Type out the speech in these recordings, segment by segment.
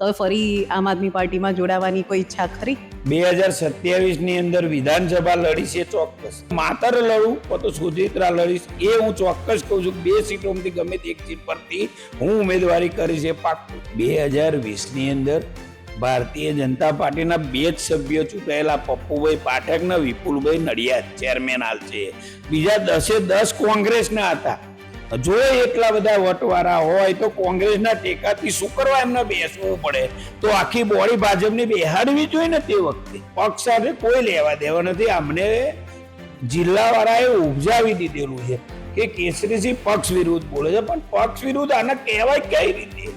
તો ફરી આમ આદમી પાર્ટીમાં જોડાવાની કોઈ ઈચ્છા ખરી? બે હજાર સત્યાવીસની અંદર વિધાનસભા લડીશ એ ચોક્કસ. માતર લડું તો સુજિત્રા લડીશ એ હું ચોક્કસ કહું છું બે સીટોમાંથી ગમે તે એક સીટ પરથી હું ઉમેદવારી કરીશ એ પાક્કું બે હજાર વીસની અંદર ભારતીય જનતા પાર્ટીના બે જ સભ્યો ચૂંટાયેલા પપ્પુભાઈ પાઠક ને વિપુલભાઈ નડિયાદ ચેરમેન હાલ છે. બીજા દસે દસ કોંગ્રેસના હતા. જો એટલા બધા વટવાળા હોય તો કોંગ્રેસના ટેકાથી શું કરવા એમને બેસવું પડે? તો આખી બોડી ભાજપની બેહાડવી જોઈએ ને તે વખતે. પક્ષ સાથે કોઈ લેવા દેવા નથી. અમને જિલ્લાવાળાએ ઉપજાવી દીધેલું છે કે કેસરીસિંહ પક્ષ વિરુદ્ધ બોલે છે. પણ પક્ષ વિરુદ્ધ આને કહેવાય કઈ રીતે?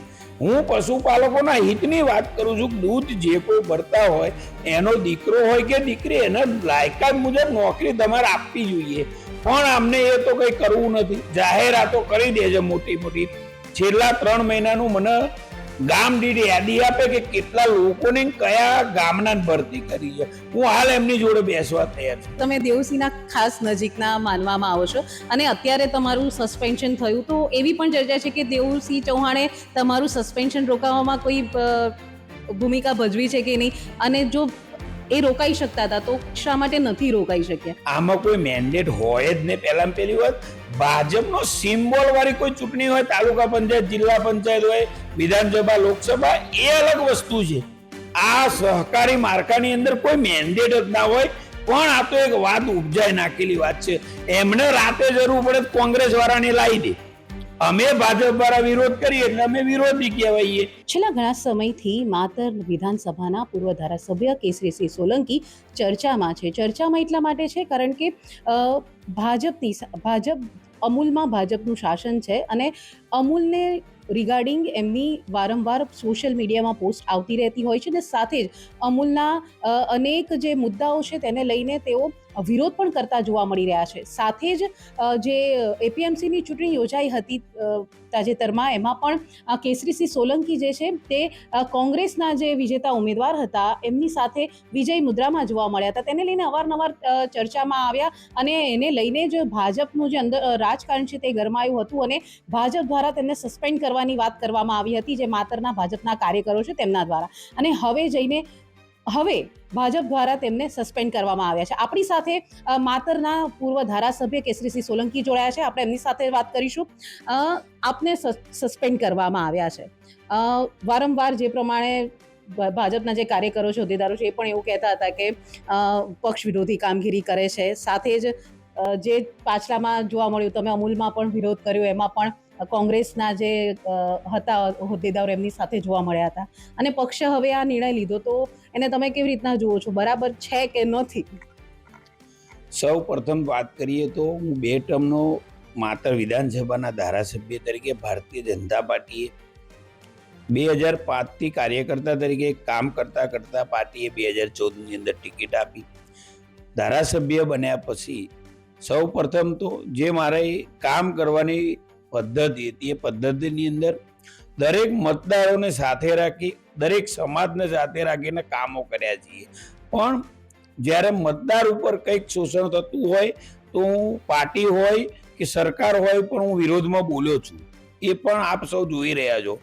હું પશુપાલકોના હિતની વાત કરું છું. દૂધ જે કોઈ ભરતા હોય, એનો દીકરો હોય કે દીકરી, એને લાયકાત મુજબ નોકરી તમારે આપવી જોઈએ. પણ અમને એ તો કંઈ કરવું નથી. જાહેરાતો કરી દેજો મોટી મોટી. છેલ્લા ત્રણ મહિનાનું મને ગામ દીઠ યાદી આપે કે કેટલા લોકોને કયા ગામના ભરતી કરી છે. હું હાલ એમની જોડે બેસવા તૈયાર છું. તમે દેવસીના ખાસ નજીકના માનવામાં આવો છો અને અત્યારે તમારું સસ્પેન્શન થયું તો એવી પણ ચર્ચા છે કે દેવસિંહ ચૌહાણે તમારું સસ્પેન્શન રોકાવામાં કોઈ ભૂમિકા ભજવી છે કે નહીં? અને જો એ રોકાઈ શકતા હતા, તો શા માટે નથી રોકાઈ શક્યા? આમાં કોઈ મેન્ડેટ હોય જ ને પહેલા પહેલી વાત, ભાજપનો સિમ્બોલ વાળી કોઈ ચૂંટણી હોય, તાલુકા પંચાયત, જિલ્લા પંચાયત હોય, વિધાનસભા, લોકસભા, એ અલગ વસ્તુ છે. આ સહકારી માર્કાની અંદર કોઈ મેન્ડેટ જ ના હોય, પણ આ તો એક વાત ઉપજાય નાખેલી વાત છે. એમને રાતે જરૂર પડે કોંગ્રેસ વાળાને લાવી દે. અમે ભાજપ દ્વારા વિરોધ કરીએ એટલે અમે વિરોધી કહેવાઈએ. છેલ્લા ઘણા સમયથી માતર વિધાનસભાના પૂર્વ ધારાસભ્ય કેસરીસિંહ સોલંકી ચર્ચામાં છે. ચર્ચામાં એટલા માટે છે કારણ કે ભાજપની ભાજપ અમૂલમાં ભાજપનું શાસન છે અને અમૂલને રિગાર્ડિંગ એમની વારંવાર સોશિયલ મીડિયામાં પોસ્ટ આવતી રહેતી હોય છે અને સાથે જ અમૂલના અનેક જે મુદ્દાઓ છે તેને લઈને તેઓ વિરોધ પણ કરતા જોવા મળી રહ્યા છે. સાથે જ જે એપીએમસીની ચૂંટણી યોજાઈ હતી તાજેતરમાં એમાં પણ કેસરીસિંહ સોલંકી જે છે તે કોંગ્રેસના જે વિજેતા ઉમેદવાર હતા, એમની સાથે વિજય મુદ્રામાં જોવા મળ્યા હતા. તેને લઈને અવારનવાર ચર્ચામાં આવ્યા અને એને લઈને જ ભાજપનું જે અંદર રાજકારણ છે તે ગરમાયું હતું અને ભાજપ દ્વારા તેમને સસ્પેન્ડ કરવાની વાત કરવામાં આવી હતી, જે માતરના ભાજપના કાર્યકરો છે તેમના દ્વારા. અને હવે જઈને હવે ભાજપ દ્વારા તેમને સસ્પેન્ડ કરવામાં આવ્યા છે. આપણી સાથે માતરના પૂર્વ ધારાસભ્ય કેસરીસિંહ સોલંકી જોડાયા છે. આપણે એમની સાથે વાત કરીશું. આપને સસ- સસ્પેન્ડ કરવામાં આવ્યા છે. વારંવાર જે પ્રમાણે ભાજપના જે કાર્યકરો છે, હોદ્દેદારો છે, એ પણ એવું કહેતા હતા કે પક્ષ વિરોધી કામગીરી કરે છે. સાથે જ જે પાછલામાં જોવા મળ્યું, તમે અમૂલમાં પણ વિરોધ કર્યો, એમાં પણ કોંગ્રેસના જે હતા, હોદ્દેદારો એમની સાથે જોવા મળ્યા હતા. અને પક્ષે હવે આ નિર્ણય લીધો તો એને તમે કેવી રીતના જુઓ છો? બરાબર છે કે નથી? સૌ પ્રથમ વાત કરીએ તો હું બે ટર્મનો માત્ર વિધાનસભાના ધારાસભ્ય તરીકે ભારતીય જનતા પાર્ટીએ બે હજાર પાંચથી કાર્યકર્તા તરીકે કામ કરતા કરતા પાર્ટીએ બે હજાર ચૌદની અંદર ટિકિટ આપી. ધારાસભ્ય બન્યા પછી સૌ પ્રથમ તો જે મારે કામ કરવાની પદ્ધતિ હતી. એ પદ્ધતિની અંદર દરેક મતદારોને સાથે રાખી, દરેક સમાજને સાથે રાખીને કામો કર્યા છીએ. પણ જ્યારે મતદાર ઉપર કંઈક શોષણ થતું હોય, તો હું પાર્ટી હોય કે સરકાર હોય પણ હું વિરોધમાં બોલ્યો છું. એ પણ આપ સૌ જોઈ રહ્યા છો.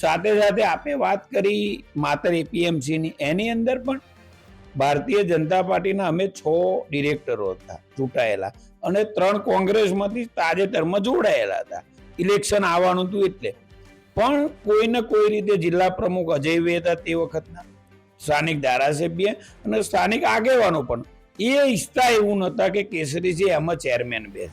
સાથે સાથે આપે વાત કરી માત્ર એપીએમસીની એની અંદર પણ ભારતીય જનતા પાર્ટીના અમે છ ડિરેક્ટરો હતા, ચૂંટાયેલા. અને ત્રણ કોંગ્રેસમાંથી તાજેતરમાં જોડાયેલા હતા. ઇલેક્શન આવવાનું હતું એટલે. પણ કોઈને કોઈ રીતે જિલ્લા પ્રમુખ અજય હતા તે વખતના, સ્થાનિક ધારાસભ્ય અને સ્થાનિક આગેવાનો પણ, એ ઈચ્છતા એવું નહોતા કે કેસરીજી એમાં ચેરમેન બે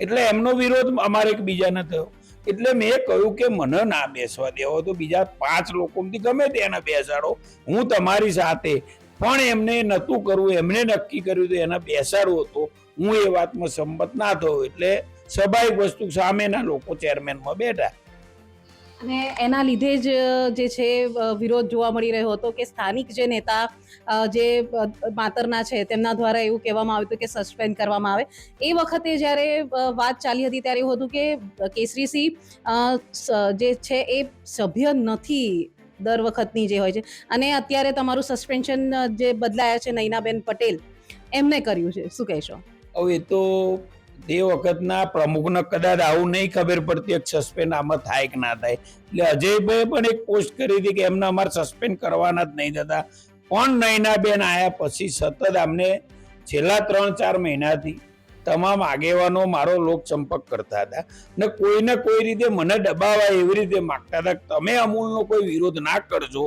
એટલે એમનો વિરોધ અમારે એકબીજાને થયો. એટલે મેં કહ્યું કે મને ના બેસવા દેવો તો બીજા પાંચ લોકોથી ગમે તેને બેસાડો. હું તમારી સાથે, પણ એમને નહોતું કરવું, એમને નક્કી કર્યું તો એને બેસાડવું હતો હું એ વાતમાં સંમત ના થયો એટલે સ્વાભાવિક વસ્તુ સામેના લોકો ચેરમેનમાં બેઠા. અને એના લીધે જ જે છે વિરોધ જોવા મળી રહ્યો હતો કે સ્થાનિક જે નેતા જે માતરના છે, તેમના દ્વારા એવું કહેવામાં આવ્યું હતું કે સસ્પેન્ડ કરવામાં આવે. એ વખતે જ્યારે વાત ચાલી હતી ત્યારે એવું હતું કે કેસરીસિંહ જે છે એ સભ્ય નથી દર વખતની જે હોય છે. અને અત્યારે તમારું સસ્પેન્શન જે બદલાયા છે નૈનાબેન પટેલ, એમને કર્યું છે. શું કહેશો? હવે એ તો તે વખતના પ્રમુખને કદાચ આવું નહીં ખબર પડતી કે સસ્પેન્ડ આમાં થાય કે ના થાય. એટલે અજયભાઈ પણ એક પોસ્ટ કરી હતી કે એમને અમારે સસ્પેન્ડ કરવાના જ નહીં થતા. પણ નૈનાબેન આયા પછી સતત અમને છેલ્લા ત્રણ ચાર મહિનાથી તમામ આગેવાનો મારો લોક સંપર્ક કરતા હતા. ને કોઈને કોઈ રીતે મને દબાવવા એવી રીતે માગતા હતા તમે અમૂલનો કોઈ વિરોધ ના કરજો.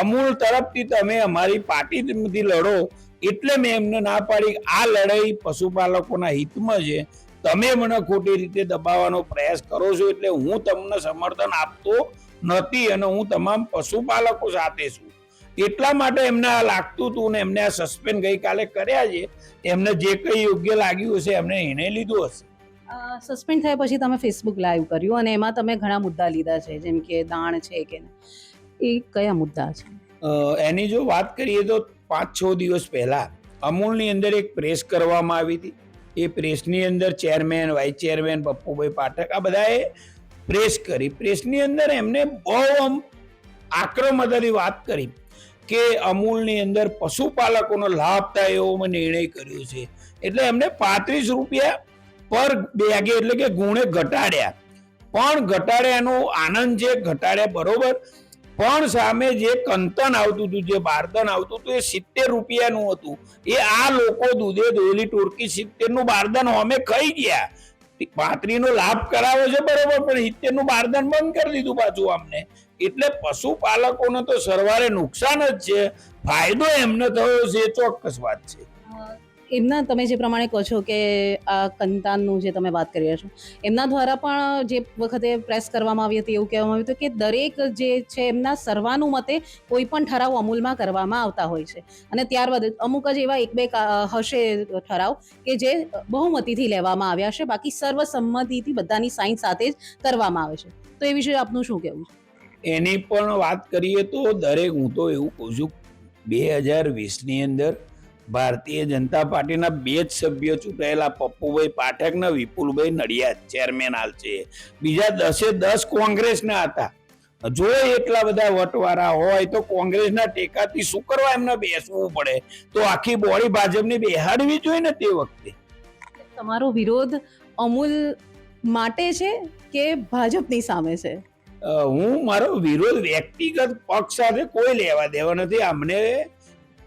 અમૂલ તરફથી તમે અમારી પાર્ટીથી લડો. એટલે મેં એમને ના પાડી આ લડાઈ પશુપાલકોના હિતમાં છે. તમે મને ખોટી રીતે દબાવવાનો પ્રયાસ કરો છો એટલે હું તમને સમર્થન આપતો નથી અને હું તમામ પશુપાલકો સાથે છું. એટલા માટે એમને આ લાગતું હતું ને એમને આ સસ્પેન્ડ ગઈકાલે કર્યા છે. એમને જે કંઈ યોગ્ય લાગ્યું હશે એમને એને લીધું હશે. સસ્પેન્ડ થયા પછી તમે ફેસબુક લાઈવ કર્યું અને એમાં તમે ઘણા મુદ્દા લીધા છે જેમ કે દાણ છે કે એ કયા મુદ્દા છે? એની જો વાત કરીએ તો પાંચ છ દિવસ પહેલા અમૂલની અંદર એક પ્રેસ કરવામાં આવી હતી. એ પ્રેસની અંદર chairman, vice chairman, Pappubhai Pathak, આ બધાએ પ્રેસ કરી. પ્રેસની અંદર એમને બહુ આમ આક્રમદારી વાત કરી કે અમૂલની અંદર પશુપાલકોનો લાભ થાય એવો મેં નિર્ણય કર્યો છે. એટલે એમને પાંત્રીસ રૂપિયા પર બેગે એટલે કે ગુણે ઘટાડ્યા. પણ ઘટાડ્યાનો આનંદ છે ઘટાડ્યા બરોબર. પણ સામે જે કંતન આવતું હતું, જે બારદન આવતું હતું, એ સિત્તેર રૂપિયાનું હતું. એ આ લોકો દૂધે દોલી ટોળકી સિત્તેરનું બારદાન અમે ખાઈ ગયા. પાંત્રી નો લાભ કરાવે છે બરોબર, પણ સિત્તેરનું બારદાન બંધ કરી દીધું પાછું અમને. એટલે પશુપાલકોને તો સરવારે નુકસાન જ છે. ફાયદો એમને થયો છે, એ ચોક્કસ વાત છે. એમના તમે જે પ્રમાણે કહો છો કે આ કંતાનનું જે તમે વાત કરી રહ્યા છો, એમના દ્વારા પણ જે વખતે પ્રેસ કરવામાં આવી હતી એવું કહેવામાં આવ્યું હતું કે દરેક જે છે એમના સર્વાનુમતે કોઈ પણ ઠરાવ અમૂલમાં કરવામાં આવતા હોય છે. અને ત્યારબાદ અમુક જ એવા એક બે હશે ઠરાવ કે જે બહુમતીથી લેવામાં આવ્યા છે, બાકી સર્વસંમતિથી બધાની સાઈન સાથે જ કરવામાં આવે છે. તો એ વિશે આપનું શું કહેવું છે? એની પણ વાત કરીએ તો દરેક હું તો એવું કહું છું, બે હજાર વીસની અંદર ભારતીય જનતા પાર્ટીના બે જ સભ્યો ચૂંટાયેલા પપ્પુભાઈ પાઠક ને વિપુલભાઈ નડિયાદ ચેરમેન હાલ છે. બીજા દસે દસ કોંગ્રેસના હતા. જો એટલા બધા વટવાળા હોય તો કોંગ્રેસના ટેકાથી શું કરવા એમને બેસવું પડે? તો આખી બોડી ભાજપની બેહાડવી જોઈએ ને તે વખતે. તમારો વિરોધ અમૂલ માટે છે કે ભાજપની સામે છે? હું મારો વિરોધ વ્યક્તિગત પક્ષ સાથે કોઈ લેવા દેવા નથી. અમને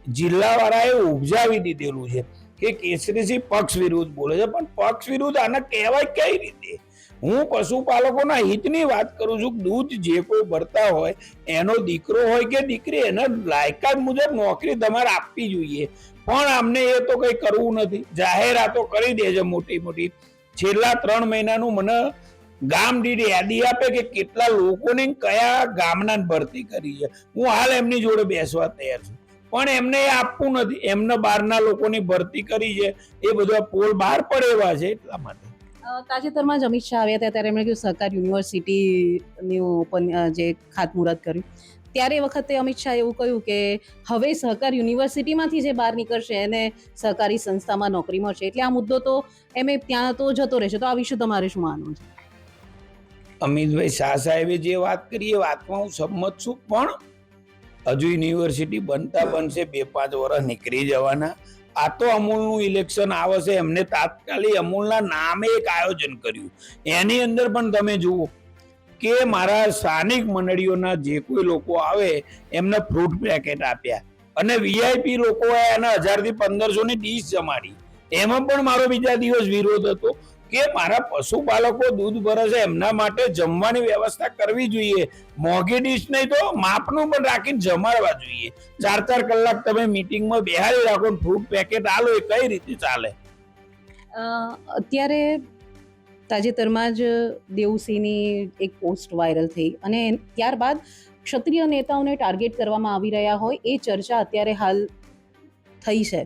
જિલ્લાવાળાએ ઉપજાવી દીધેલું છે કે કેસરીસિંહ પક્ષ વિરુદ્ધ બોલે છે. પણ પક્ષ વિરુદ્ધ આને કહેવાય કઈ રીતે? હું પશુપાલકોના હિતની વાત કરું છું. દૂધ જે કોઈ ભરતા હોય, એનો દીકરો હોય કે દીકરી, એને લાયકાત મુજબ નોકરી તમારે આપવી જોઈએ. પણ અમને એ તો કંઈ કરવું નથી. જાહેરાતો કરી દે છે મોટી મોટી. છેલ્લા ત્રણ મહિનાનું મને ગામ દીઠ યાદી આપે કે કેટલા લોકોને કયા ગામના ભરતી કરી છે. હું હાલ એમની જોડે બેસવા તૈયાર છું. પણ એમને એ આપવું નથી. એમને બહારના લોકોની ભરતી કરી છે. એ બધા પોલ બહાર પડે એવા છે એટલા માટે. તાજેતરમાં જ અમિત શાહ આવ્યા હતા ત્યારે એમણે કહ્યું સહકાર યુનિવર્સિટીનું ઓપન જે ખાતમુહૂર્ત કર્યું. ત્યારે વખતે અમિત શાહ એવું કહ્યું કે હવે સહકાર યુનિવર્સિટીમાંથી જે બહાર નીકળશે એને સહકારી સંસ્થામાં નોકરી મળશે. એટલે આ મુદ્દો તો એમ ત્યાં તો જતો રહેશે. તો આ વિશે તમારે શું માનવું છે? અમિતભાઈ શાહ સાહેબે જે વાત કરી એ વાતમાં હું સંમત છું. પણ હજુ યુનિવર્સિટી બનતા બનશે, બે પાંચ વર્ષ નીકળી જવાના. આ તો અમૂલનું ઇલેક્શન આવશે, એમને તાત્કાલિક અમૂલના નામે એક આયોજન કર્યું. એની અંદર પણ તમે જુઓ કે મારા સ્થાનિક મંડળીઓના જે કોઈ લોકો આવે, એમને ફ્રૂટ પેકેટ આપ્યા. અને વીઆઈપી લોકોએ એના હજારથી પંદરસોની ડીશ જમાડી. એમાં પણ મારો બીજા દિવસ વિરોધ હતો. કે મારા પશુપાલકો દૂધ ભરે છે એમના માટે જમવાની વ્યવસ્થા કરવી જોઈએ. મોંઘી ડીશ નહીં તો માપનું પણ રાખીને જમાડવા જોઈએ. ચાર ચાર કલાક તમે મીટિંગમાં બેહાડી રાખો ફ્રૂટ પેકેટ આલો એ કઈ રીતે ચાલે? અત્યારે તાજેતરમાં જ દેવસિંહની એક પોસ્ટ વાયરલ થઈ અને ત્યારબાદ ક્ષત્રિય નેતાઓને ટાર્ગેટ કરવામાં આવી રહ્યા હોય એ ચર્ચા અત્યારે હાલ થઈ છે.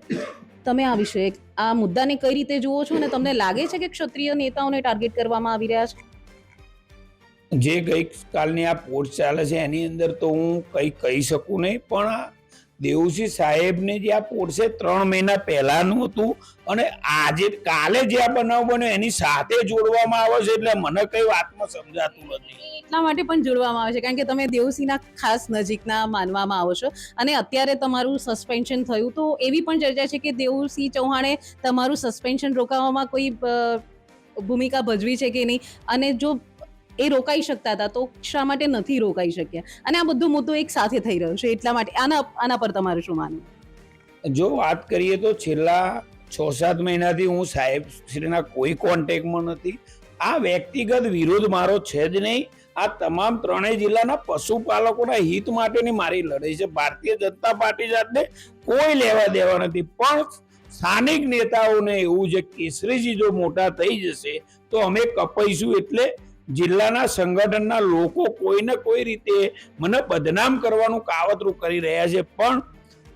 તમે આ વિશે, આ મુદ્દાને કઈ રીતે જુઓ છો અને તમને લાગે છે કે ક્ષત્રિય નેતાઓને ટાર્ગેટ કરવામાં આવી રહ્યા છે? જે ગઈકાલની આ પોસ્ટ ચાલે છે, એની અંદર તો હું કંઈ કહી શકું નહીં, પણ દેવસિંહ સાહેબને જે આ પોર્સે ત્રણ મહિના પહેલાનું હતું અને આજે કાલે જે આ બનાવ બન્યો એની સાથે જોડવામાં આવે છે એટલે મને કઈ વાતમાં સમજાતું નથી. એટલા માટે પણ જોડવામાં આવે છે, કારણ કે તમે દેવસિંહના ખાસ નજીકના માનવામાં આવો છો અને અત્યારે તમારું સસ્પેન્શન થયું. તો એવી પણ ચર્ચા છે કે દેવસિંહ ચૌહાણે તમારું સસ્પેન્શન રોકાવામાં કોઈ ભૂમિકા ભજવી છે કે નહીં? અને જો એ રોકાઈ શકતા હતા તો શા માટે નથી રોકાઈ શક્યા? અને આ બધો મુદ્દો એક સાથે થઈ રહ્યો છે, એટલા માટે આના આના પર તમારે શું માનવું? જો વાત કરીએ તો છેલ્લા છ સાત મહિનાથી હું સાહેબ શ્રીના કોઈ કોન્ટેક્ટમાં નથી. આ વ્યક્તિગત વિરોધ મારો છે જ નહીં. આ તમામ ત્રણેય જિલ્લાના પશુપાલકોના હિત માટેની મારી લડાઈ છે. ભારતીય જનતા પાર્ટી જાતને કોઈ લેવા દેવા નથી. પણ સ્થાનિક નેતાઓને એવું છે કેસરીજી જો મોટા થઈ જશે તો અમે કપાઈશું એટલે જિલ્લાના સંગઠનના લોકો કોઈને કોઈ રીતે મને બદનામ કરવાનું કાવતરું કરી રહ્યા છે. પણ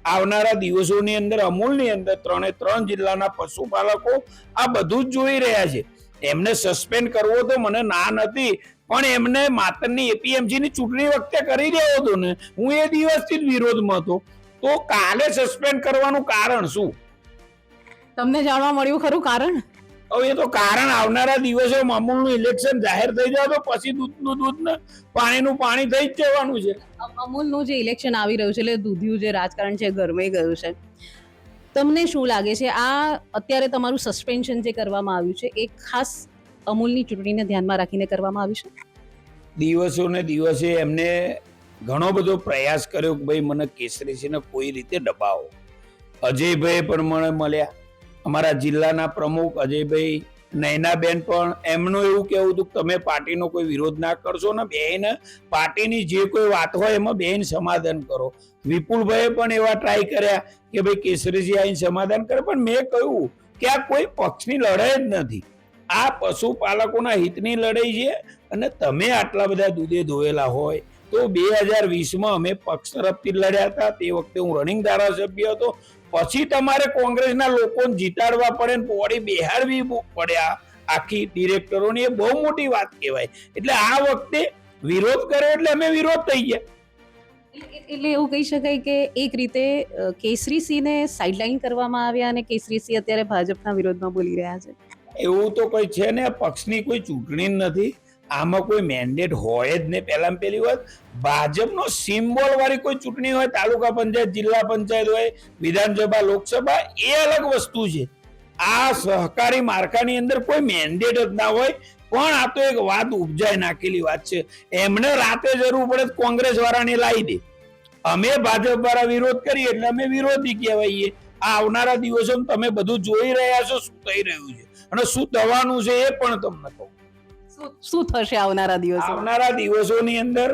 આવનારા દિવસોની અંદર, અમૂલની અંદર ત્રણે ત્રણ જિલ્લાના પશુપાલકો આ બધું જ જોઈ રહ્યા છે. એમને સસ્પેન્ડ કરવો તો મને ના નથી, પણ એમને માતરની એપીએમસી ની ચૂંટણી વખતે કરી રહ્યો હતો ને, હું એ દિવસથી જ વિરોધમાં હતો. તો કાલે સસ્પેન્ડ કરવાનું કારણ શું? તમને જાણવા મળ્યું ખરું કારણ? હવે એ તો કારણ આવનારા દિવસો અમૂલનું ઇલેક્શન જાહેર થઈ જાય તો પછી દૂધનું દૂધ ને પાણીનું પાણી થઈ જ જવાનું છે. અમૂલનું જે ઇલેક્શન આવી રહ્યું છે એટલે દૂધિયું જે રાજકારણ છે એ ગરમાઈ ગયું છે. તમને શું લાગે છે આ અત્યારે તમારું સસ્પેન્શન જે કરવામાં આવ્યું છે એ ખાસ અમૂલની ચૂંટણીને ધ્યાનમાં રાખીને કરવામાં આવ્યું છે? દિવસો ને દિવસે એમને ઘણો બધો પ્રયાસ કર્યો કે ભાઈ મને કેસરીસિંહને કોઈ રીતે દબાવો. અજયભાઈ પણ મને મળ્યા. અમારા જિલ્લાના પ્રમુખ અજયભાઈ નૈનાબેન પણ એમનું એવું કહેવું હતું કે તમે પાર્ટીનો કોઈ વિરોધ ના કરશો ને બેન, પાર્ટીની જે કોઈ વાત હોય એમાં બેન સમાધાન કરો. વિપુલભાઈએ પણ એવા ટ્રાય કર્યા કે ભાઈ કેસરીજી આવીને સમાધાન કરે, પણ મેં કહ્યું કે આ કોઈ પક્ષની લડાઈ જ નથી. આ પશુપાલકોના હિતની લડાઈ છે અને તમે આટલા બધા દૂધે ધોયેલા હોય તો બે હજાર વીસમાં અમે પક્ષ તરફથી લડ્યા હતા. તે વખતે હું રનિંગ ધારાસભ્ય હતો. પછી તમારે કોંગ્રેસના લોકોને જીતાડવા પડે ને પોડી બેહાડવી પડ્યા આખી ડિરેક્ટરોની એ બહુ મોટી વાત કહેવાય. એટલે આ વખતે વિરોધ કર્યો એટલે અમે વિરોધ થઈ ગયા. એટલે એટલે એવું કહી શકાય કે એક રીતે કેસરી સિંહને સાઇડલાઇન કરવામાં આવ્યા અને કેસરી સિંહ અત્યારે ભાજપના વિરોધમાં બોલી રહ્યા છે. એવું તો કોઈ છે ને પક્ષની કોઈ ચૂંટણી નથી. આમાં કોઈ મેન્ડેટ હોય જ નહીં. પહેલામાં પહેલી વાત, ભાજપનો સિમ્બોલ વાળી કોઈ ચૂંટણી હોય, તાલુકા પંચાયત, જિલ્લા પંચાયત હોય, વિધાનસભા, લોકસભા, એ અલગ વસ્તુ છે. આ સહકારી માર્કાની અંદર કોઈ મેન્ડેટ જ ના હોય. પણ આ તો એક વાત ઉપજાય નાખેલી વાત છે. એમને રાતે જરૂર પડે કોંગ્રેસ વાળાને લાવી દે. અમે ભાજપ વાળા વિરોધ કરીએ એટલે અમે વિરોધી કહેવાઈએ. આ આવનારા દિવસોમાં તમે બધું જોઈ રહ્યા છો, શું થઈ રહ્યું છે? અને શું થવાનું છે એ પણ તમને કહું. શું થશે આવનારા દિવસો? આવનારા દિવસોની અંદર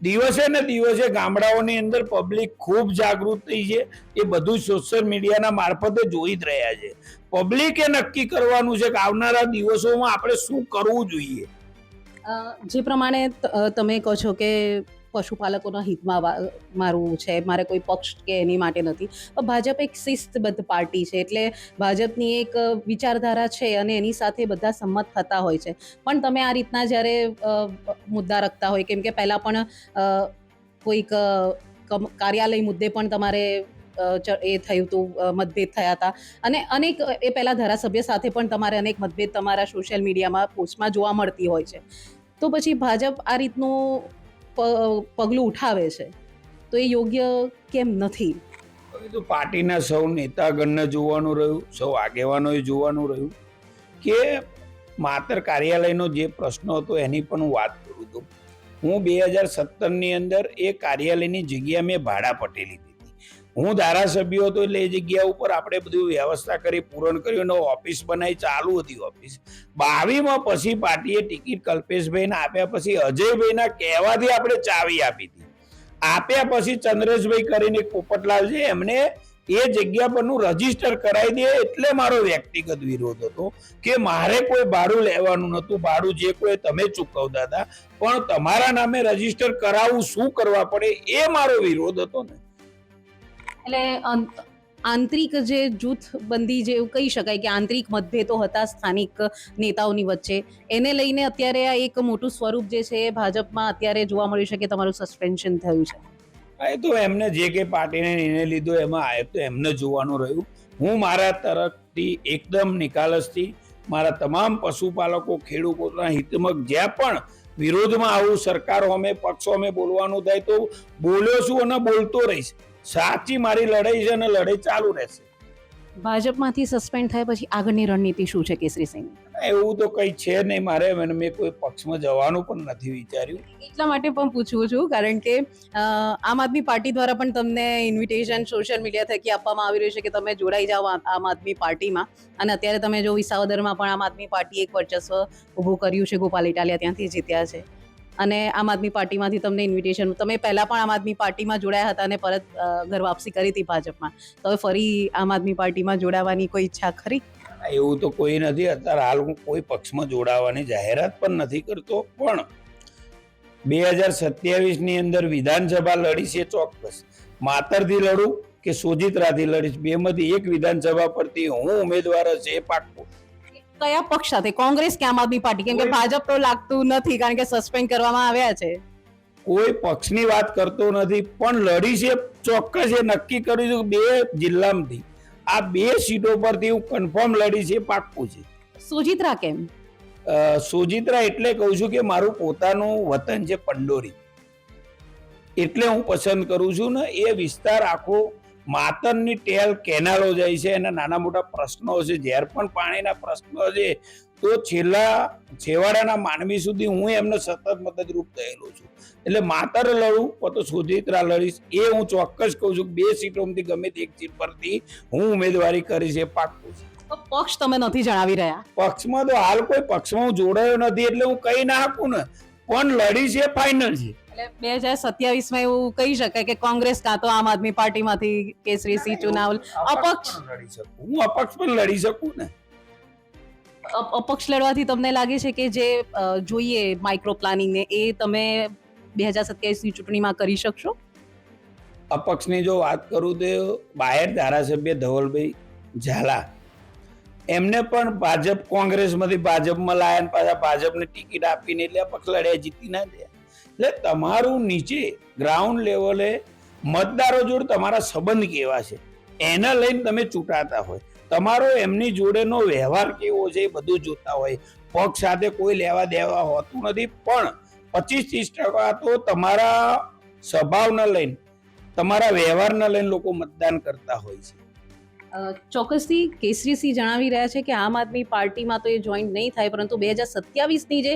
દિવસે ને દિવસે ગામડાઓની અંદર પબ્લિક ખૂબ જાગૃત થઈ છે. એ બધું સોશિયલ મીડિયાના મારફતે જોઈ જ રહ્યા છે. પબ્લિકે નક્કી કરવાનું છે કે આવનારા દિવસોમાં આપણે શું કરવું જોઈએ. જે પ્રમાણે તમે કહો છો કે પશુપાલકોના હિતમાં મારું છે, મારે કોઈ પક્ષ કે એની માટે નથી. પણ ભાજપ એક શિસ્તબદ્ધ પાર્ટી છે, એટલે ભાજપની એક વિચારધારા છે અને એની સાથે બધા સંમત થતા હોય છે. પણ તમે આ રીતના જ્યારે મુદ્દા રખતા હોય, કેમ કે પહેલાં પણ કોઈક કાર્યાલય મુદ્દે પણ તમારે એ થયું હતું મતભેદ થયા હતા. અને અનેક, એ પહેલાં ધારાસભ્ય સાથે પણ તમારે અનેક મતભેદ તમારા સોશિયલ મીડિયામાં પોસ્ટમાં જોવા મળતી હોય છે. તો પછી ભાજપ આ રીતનું પગલું ઉઠાવે છે. તો એ યોગ્ય કેમ નથી? તો પાર્ટીના સૌ નેતાગણને જોવાનું રહ્યું, સૌ આગેવાનોએ જોવાનું રહ્યું કે માત્ર કાર્યાલયનો જે પ્રશ્ન હતો એની પણ હું વાત કરું તો હું બે હજાર સત્તરની અંદર એ કાર્યાલયની જગ્યા મેં ભાડા પટેલી હતી હું ધારાસભ્ય હતો એટલે એ જગ્યા ઉપર આપણે બધું વ્યવસ્થા કરી, પૂરણ કર્યું ઓફિસ બનાવી, ચાલુ હતી ઓફિસ. બાવીમાં પછી પાર્ટીએ ટિકિટ કલ્પેશભાઈને આપ્યા પછી અજયભાઈના કહેવાથી આપણે ચાવી આપી હતી. આપ્યા પછી ચંદ્રેશભાઈ કરીને પોપટલાલ છે, એમને એ જગ્યા પરનું રજિસ્ટર કરાવી દે એટલે મારો વ્યક્તિગત વિરોધ હતો કે મારે કોઈ ભાડું લેવાનું નહોતું, ભાડું જે કોઈ તમે ચૂકવતા હતા, પણ તમારા નામે રજિસ્ટર કરાવવું શું કરવા પડે એ મારો વિરોધ હતો ને. એટલે આંતરિક જે જૂથબંધી જે એવું કહી શકાય કે આંતરિક મતભેદો હતા સ્થાનિક નેતાઓની વચ્ચે, એને લઈને અત્યારે આ એક મોટું સ્વરૂપ જે છે એ ભાજપમાં અત્યારે જોવા મળ્યું છે કે તમારું સસ્પેન્શન થયું છે. એ તો એમને જે કે પાર્ટીને નિર્ણય લીધો એમાં આ તો એમને જોવાનું રહ્યું. હું મારા તરફથી એકદમ નિકાલસથી મારા તમામ પશુપાલકો, ખેડૂતોના હિતમાં જ્યાં પણ વિરોધમાં આવું સરકાર અમે, પક્ષો અમે બોલવાનું થાય તો બોલ્યો છું અને બોલતો રહીશ. સાચી મારી લડાઈ છે અને લડાઈ ચાલુ રહેશે. ભાજપમાંથી સસ્પેન્ડ થયા પછી આગળની રણનીતિ શું છે કેસરી સિંહ એવું તો કંઈ છે નહીં મારે મેં કોઈ પક્ષમાં જવાનું પણ નથી વિચાર્યું. એટલા માટે પણ પૂછું છું કારણ કે આમ આદમી પાર્ટી દ્વારા પણ તમને ઇન્વિટેશન સોશિયલ મીડિયા થકી આપવામાં આવી રહ્યું છે કે તમે જોડાઈ જાઓ આમ આદમી પાર્ટીમાં. અને અત્યારે તમે જો વિસાવદરમાં પણ આમ આદમી પાર્ટી એક વર્ચસ્વ ઊભું કર્યું છે ગોપાલ ઇટાલિયા ત્યાંથી જીત્યા છે. અને આમ આદમી પાર્ટીમાંથી તમને ઇન્વિટેશન તમે પહેલાં પણ આમ આદમી પાર્ટીમાં જોડાયા હતા અને પરત ઘર વાપસી કરી હતી ભાજપમાં. તો હવે ફરી આમ આદમી પાર્ટીમાં જોડાવાની કોઈ ઈચ્છા ખરી? એવું તો કોઈ નથી. અત્યારે હાલ હું કોઈ પક્ષમાં જોડાવાની જાહેરાત પણ નથી કરતો. પણ બે હજાર સત્યાવીસની અંદર વિધાનસભા લડીશ એ ચોક્કસ. માતરથી લડું કે સોજિત્રાથી લડીશ બેમાંથી એક વિધાનસભા પરથી હું ઉમેદવાર હશે એ પાક્કું. કયા પક્ષ સાથે? કોંગ્રેસ કે આમ આદમી પાર્ટી? કેમ કે ભાજપ તો લાગતું નથી કારણ કે સસ્પેન્ડ કરવામાં આવ્યા છે. કોઈ પક્ષની વાત કરતો નથી પણ લડી છે ચોક્કસ એ નક્કી કર્યું છે બે જિલ્લામાંથી આ બે સીટો પરથી હું કન્ફર્મ લડી છે પાક્કું છે. સુજિત્રા કેમ? સુજિત્રા એટલે કહું છું કે મારું પોતાનું વતન છે પંડોરી. એટલે હું પસંદ કરું છું ને એ વિસ્તાર આખો માતરની ટેલ કેનાલો જાય છે એના નાના મોટા પ્રશ્નો છે. ઝેર પણ પાણીના પ્રશ્નો છે. તો છેલ્લા છેવાડાના માનવી સુધી હું એમને સતત મદદરૂપ થયેલો છું. એટલે માતર લડું કો તો સુજિત્રા લડીશ એ હું ચોક્કસ કહું છું કે બે સીટોમાંથી ગમે તે એક સીટ પરથી હું ઉમેદવારી કરીશ એ પાક્કું છે. પક્ષ તમે નથી જણાવી રહ્યા? પક્ષમાં તો હાલ કોઈ પક્ષમાં હું જોડાયો નથી એટલે હું કહી ના આપું ને. પણ લડીશ છે ફાઇનલ છે. એટલે બે હજાર સત્યાવીસમાં એવું કહી શકાય કે કોંગ્રેસ કાં તો આમ આદમી પાર્ટીમાંથી કેસરી સિંહ ચુનાવ અપક્ષ. લડી શકું. હું અપક્ષ પણ લડી શકું ને. અપ- અપક્ષ લડવાથી તમને લાગે છે કે જે જોઈએ માઇક્રો પ્લાનિંગ ને એ તમે બે હજાર સત્યાવીસની ચૂંટણીમાં કરી શકશો? અપક્ષની જો વાત કરું તો બાયર ધારાસભ્ય ધવલભાઈ ઝાલા એમને પણ ભાજપ કોંગ્રેસમાંથી ભાજપમાં લાયા પાછા ભાજપને ટિકિટ આપીને એટલે અપક્ષ લડ્યા જીતી ના ગયા. એટલે તમારું નીચે ગ્રાઉન્ડ લેવલે મતદારો જોડે તમારા સંબંધ કેવા છે? એને લઈને તમે ચૂંટાતા હોય. તમારો એમની જોડેનો વ્યવહાર કેવો છે એ બધું જોતા હોય. પક્ષ સાથે કોઈ લેવા દેવા હોતું નથી, પણ પચીસ ત્રીસ ટકા તો તમારા સ્વભાવને લઈને, તમારા વ્યવહારને લઈને લોકો મતદાન કરતા હોય છે. ચોક્કસથી કેસરી સિંહ જણાવી રહ્યા છે કે આમ આદમી પાર્ટીમાં તો એ જોઈન્ટ નહીં થાય, પરંતુ બે હજાર સત્યાવીસની જે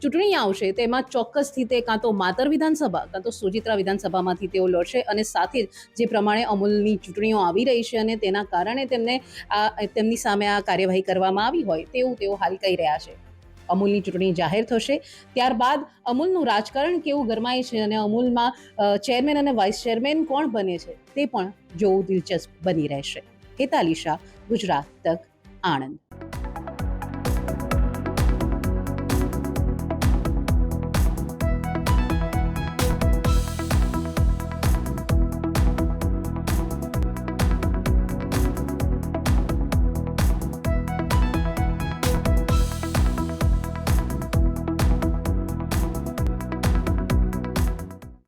ચૂંટણી આવશે તેમાં ચોક્કસથી તે કાં તો માતર વિધાનસભા, કાં તો સુજિત્રા વિધાનસભામાંથી તેઓ લડશે અને સાથે જ જે પ્રમાણે અમૂલની ચૂંટણીઓ આવી રહી છે અને તેના કારણે તેમને આ, તેમની સામે આ કાર્યવાહી કરવામાં આવી હોય તેવું તેઓ હાલ કહી રહ્યા છે. અમૂલની ચૂંટણી જાહેર થશે. ત્યારબાદ અમૂલનું રાજકારણ કેવું ગરમાય છે અને અમૂલમાં ચેરમેન અને વાઇસ ચેરમેન કોણ બને છે તે પણ જોવું દિલચસ્પ બની રહેશે. હેતાલી શાહ, ગુજરાત તક આણંદ.